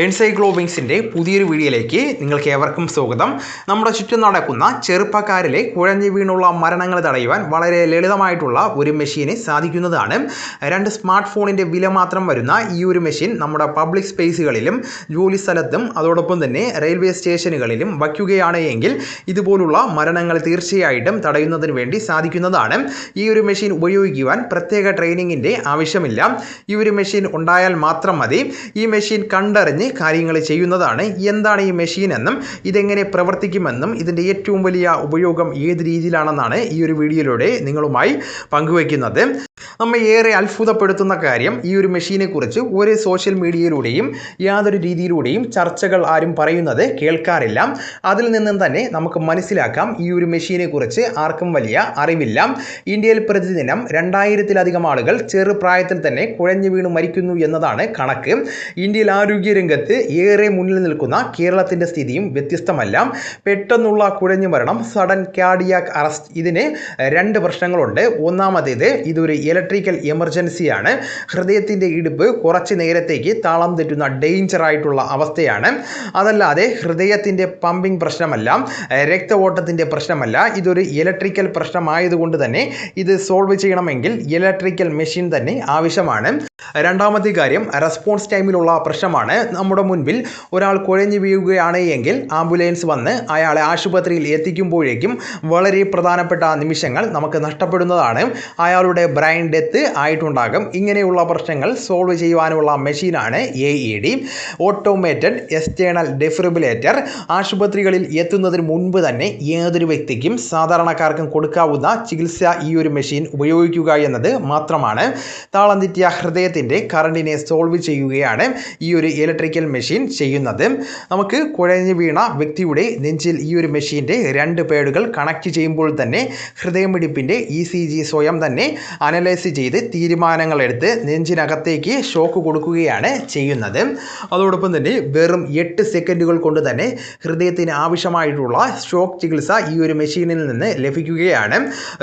എൻസൈക്ലോബിങ്സിന്റെ പുതിയൊരു വീഡിയോയിലേക്ക് നിങ്ങൾക്ക് ഏവർക്കും സ്വാഗതം. നമ്മുടെ ചുറ്റും നടക്കുന്ന ചെറുപ്പക്കാരിലെ കുഴഞ്ഞു വീണുള്ള മരണങ്ങൾ തടയുവാൻ വളരെ ലളിതമായിട്ടുള്ള ഒരു മെഷീന് സാധിക്കുന്നതാണ്. രണ്ട് സ്മാർട്ട് ഫോണിന്റെ വില മാത്രം വരുന്ന ഈ ഒരു മെഷീൻ നമ്മുടെ പബ്ലിക് സ്പേസുകളിലും ജോലി സ്ഥലത്തും അതോടൊപ്പം തന്നെ റെയിൽവേ സ്റ്റേഷനുകളിലും വയ്ക്കുകയാണ് എങ്കിൽ ഇതുപോലുള്ള മരണങ്ങൾ തീർച്ചയായിട്ടും തടയുന്നതിന് വേണ്ടി സാധിക്കുന്നതാണ്. ഈ ഒരു മെഷീൻ ഉപയോഗിക്കുവാൻ പ്രത്യേക ട്രെയിനിങ്ങിന്റെ ആവശ്യമില്ല. ഈ ഒരു മെഷീൻ ഉണ്ടായാൽ മാത്രം മതി. ഈ മെഷീൻ കണ്ടറിഞ്ഞ് കാര്യങ്ങൾ ചെയ്യുന്നതാണ് എന്താണ് ഈ മെഷീൻ എന്നും ഇതെങ്ങനെ പ്രവർത്തിക്കുമെന്നും ഇതിന്റെ ഏറ്റവും വലിയ ഉപയോഗം ഏത് രീതിയിലാണെന്നാണ് ഈ ഒരു വീഡിയോയിലൂടെ നിങ്ങളുമായി പങ്കുവയ്ക്കുന്നത്. നമ്മെ ഏറെ അത്ഭുതപ്പെടുത്തുന്ന കാര്യം ഈ ഒരു മെഷീനെ കുറിച്ച് ഒരു സോഷ്യൽ മീഡിയയിലൂടെയും യാതൊരു രീതിയിലൂടെയും ചർച്ചകൾ ആരും പറയുന്നത് കേൾക്കാറില്ല. അതിൽ നിന്നും തന്നെ നമുക്ക് മനസ്സിലാക്കാം ഈ ഒരു മെഷീനെ കുറിച്ച് ആർക്കും വലിയ അറിവില്ല. ഇന്ത്യയിൽ പ്രതിദിനം രണ്ടായിരത്തിലധികം ആളുകൾ ചെറുപ്രായത്തിൽ തന്നെ കുഴഞ്ഞു വീണ് മരിക്കുന്നു എന്നതാണ് കണക്ക്. ഇന്ത്യയിൽ ആരോഗ്യരംഗത്ത് ഏറെ മുന്നിൽ നിൽക്കുന്ന കേരളത്തിന്റെ സ്ഥിതിയും വ്യത്യസ്തമല്ല. പെട്ടെന്നുള്ള കുഴഞ്ഞു മരണം സഡൻ കാർഡിയാക് അറസ്റ്റ് ഇതിന് രണ്ട് പ്രശ്നങ്ങളുണ്ട്. ഒന്നാമത്തേത് ഇതൊരു ഇലക്ട്രിക്കൽ എമർജൻസിയാണ് ഹൃദയത്തിന്റെ ഇടുപ്പ് കുറച്ച് നേരത്തേക്ക് താളം തെറ്റുന്ന ഡേഞ്ചർ ആയിട്ടുള്ള അവസ്ഥയാണ്. അതല്ലാതെ ഹൃദയത്തിന്റെ പമ്പിംഗ് പ്രശ്നമല്ല രക്തഓട്ടത്തിന്റെ പ്രശ്നമല്ല. ഇതൊരു ഇലക്ട്രിക്കൽ പ്രശ്നമായതുകൊണ്ട് തന്നെ ഇത് സോൾവ് ചെയ്യണമെങ്കിൽ ഇലക്ട്രിക്കൽ മെഷീൻ തന്നെ ആവശ്യമാണ്. രണ്ടാമത്തെ കാര്യം റെസ്പോൺസ് ടൈമിലുള്ള പ്രശ്നമാണ്. നമ്മുടെ മുൻപിൽ ഒരാൾ കുഴഞ്ഞു വീഴുകയാണ് എങ്കിൽ ആംബുലൻസ് വന്ന് അയാളെ ആശുപത്രിയിൽ എത്തിക്കുമ്പോഴേക്കും വളരെ പ്രധാനപ്പെട്ട നിമിഷങ്ങൾ നമുക്ക് നഷ്ടപ്പെടുന്നതാണ്. അയാളുടെ ബ്രെയിൻ ഡെത്ത് ആയിട്ടുണ്ടാകും. ഇങ്ങനെയുള്ള പ്രശ്നങ്ങൾ സോൾവ് ചെയ്യുവാനുള്ള മെഷീനാണ് A E D automated external defibrillator ആശുപത്രികളിൽ എത്തുന്നതിന് മുൻപ് തന്നെ ഏതൊരു വ്യക്തിക്കും സാധാരണക്കാർക്കും കൊടുക്കാവുന്ന ചികിത്സ ഈ ഒരു മെഷീൻ ഉപയോഗിക്കുക എന്നത് മാത്രമാണ്. താളം തെറ്റിയ ഹൃദയത്തിന്റെ കറണ്ടിനെ സോൾവ് ചെയ്യുകയാണ് ഈ ഒരു ഇലക്ട്രിക്കൽ മെഷീൻ ചെയ്യുന്നത്. നമുക്ക് കുഴഞ്ഞു വീണ വ്യക്തിയുടെ നെഞ്ചിൽ ഈ ഒരു മെഷീന്റെ രണ്ട് പേഡുകൾ കണക്ട് ചെയ്യുമ്പോൾ തന്നെ ഹൃദയമിടിപ്പിന്റെ ഇ സി ജി സ്വയം തന്നെ അനലൈസ് ചെയ്ത് തീരുമാനങ്ങൾ എടുത്ത് നെഞ്ചിനകത്തേക്ക് ഷോക്ക് കൊടുക്കുകയാണ് ചെയ്യുന്നത്. അതോടൊപ്പം തന്നെ വെറും എട്ട് സെക്കൻഡുകൾ കൊണ്ട് തന്നെ ഹൃദയത്തിന് ആവശ്യമായിട്ടുള്ള ഷോക്ക് ചികിത്സ ഈ ഒരു മെഷീനിൽ നിന്ന് ലഭിക്കുകയാണ്.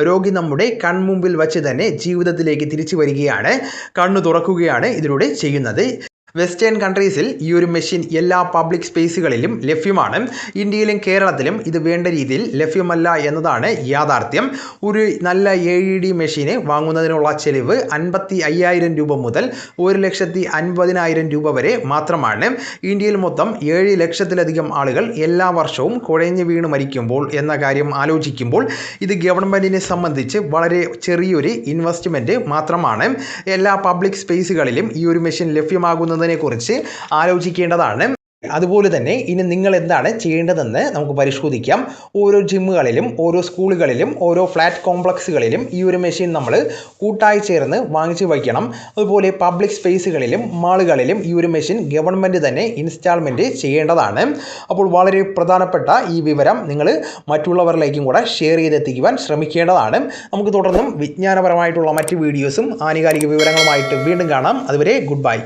രോഗി നമ്മുടെ കൺമുമ്പിൽ വച്ച് തന്നെ ജീവിതത്തിലേക്ക് തിരിച്ചു വരികയാണ്. കണ്ണു തുറക്കുകയാണ് ഇതിലൂടെ ചെയ്യുന്നത്. വെസ്റ്റേൺ കൺട്രീസിൽ ഈ ഒരു മെഷീൻ എല്ലാ പബ്ലിക് സ്പേസുകളിലും ലഭ്യമാണ്. ഇന്ത്യയിലും കേരളത്തിലും ഇത് വേണ്ട രീതിയിൽ ലഭ്യമല്ല എന്നതാണ് യാഥാർത്ഥ്യം. ഒരു നല്ല എ ഇ ഡി മെഷീന് വാങ്ങുന്നതിനുള്ള ചെലവ് അൻപത്തി അയ്യായിരം രൂപ മുതൽ ഒരു ലക്ഷത്തി അൻപതിനായിരം രൂപ വരെ മാത്രമാണ്. ഇന്ത്യയിൽ മൊത്തം ഏഴ് ലക്ഷത്തിലധികം ആളുകൾ എല്ലാ വർഷവും കുഴഞ്ഞു വീണ് മരിക്കുമ്പോൾ എന്ന കാര്യം ആലോചിക്കുമ്പോൾ ഇത് ഗവൺമെന്റിനെ സംബന്ധിച്ച് വളരെ ചെറിയൊരു ഇൻവെസ്റ്റ്മെന്റ് മാത്രമാണ്. എല്ലാ പബ്ലിക് സ്പേസുകളിലും ഈ ഒരു മെഷീൻ ലഭ്യമാകുന്നതിനെ കുറിച്ച് ആലോചിക്കേണ്ടതാണ്. അതുപോലെ തന്നെ ഇനി നിങ്ങൾ എന്താണ് ചെയ്യേണ്ടതെന്ന് നമുക്ക് പരിശോധിക്കാം. ഓരോ ജിമ്മുകളിലും ഓരോ സ്കൂളുകളിലും ഓരോ ഫ്ലാറ്റ് കോംപ്ലക്സുകളിലും ഈ ഒരു മെഷീൻ നമ്മൾ കൂട്ടായി ചേർന്ന് വാങ്ങിച്ചു വയ്ക്കണം. അതുപോലെ പബ്ലിക് സ്പേസുകളിലും മാളുകളിലും ഈ ഒരു മെഷീൻ ഗവൺമെന്റ് തന്നെ ഇൻസ്റ്റാൾമെന്റ് ചെയ്യേണ്ടതാണ്. അപ്പോൾ വളരെ പ്രധാനപ്പെട്ട ഈ വിവരം നിങ്ങൾ മറ്റുള്ളവരിലേക്കും കൂടെ ഷെയർ ചെയ്തെത്തിക്കുവാൻ ശ്രമിക്കേണ്ടതാണ്. നമുക്ക് തുടർന്നും വിജ്ഞാനപരമായിട്ടുള്ള മറ്റ് വീഡിയോസും ആനുകാലിക വിവരങ്ങളുമായിട്ട് വീണ്ടും കാണാം. അതുവരെ ഗുഡ് ബൈ.